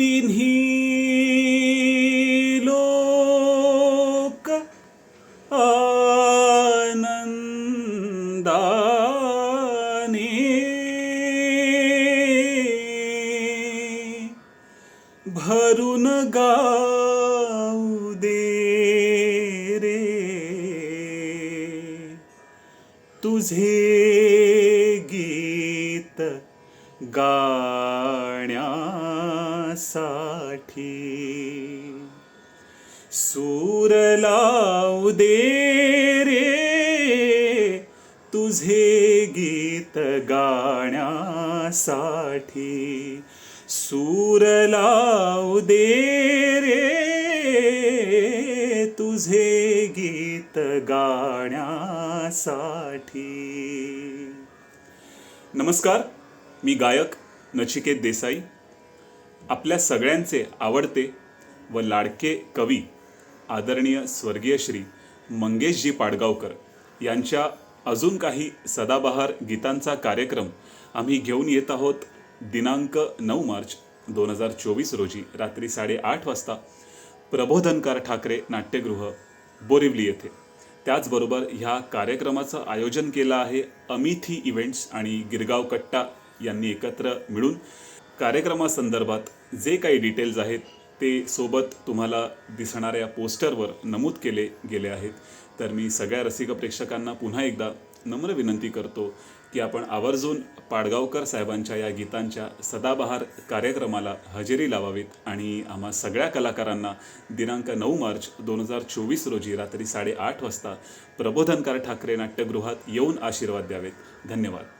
तिन्ही लोक आनंदाने भरून गाऊ दे रे. तुझे गीत गा साठी. सूर लाव दे रे तुझे गीत गाण्यासाठी. सूर लाव दे रे तुझे गीत गाण्यासाठी. नमस्कार मी गायक नचिकेत देसाई. आपल्या सगळ्यांचे आवडते व लाडके कवी आदरणीय स्वर्गीय श्री मंगेशजी पाडगावकर यांच्या अजून काही सदाबहार गीतांचा कार्यक्रम आम्ही घेऊन येत आहोत दिनांक नऊ मार्च दोन हजार चोवीस रोजी रात्री साडेआठ वाजता प्रबोधनकार ठाकरे नाट्यगृह बोरिवली येथे. त्याचबरोबर ह्या कार्यक्रमाचं आयोजन केलं आहे अमिथी इव्हेंट्स आणि गिरगाव कट्टा यांनी एकत्र मिळून कार्यक्रमासंदर्भात जे काही डिटेल्स आहेत ते सोबत तुम्हाला दिसणाऱ्या पोस्टरवर नमूद केले गेले आहेत. तर मी सगळ्या रसिक प्रेक्षकांना पुन्हा एकदा नम्र विनंती करतो की आपण आवर्जून पाडगावकर साहेबांच्या या गीतांच्या सदाबहार कार्यक्रमाला हजेरी लावावीत आणि आम्हा सगळ्या कलाकारांना दिनांक नऊ मार्च दोन हजार चोवीस रोजी रात्री साडेआठ वाजता प्रबोधनकार ठाकरे नाट्यगृहात येऊन आशीर्वाद द्यावेत. धन्यवाद.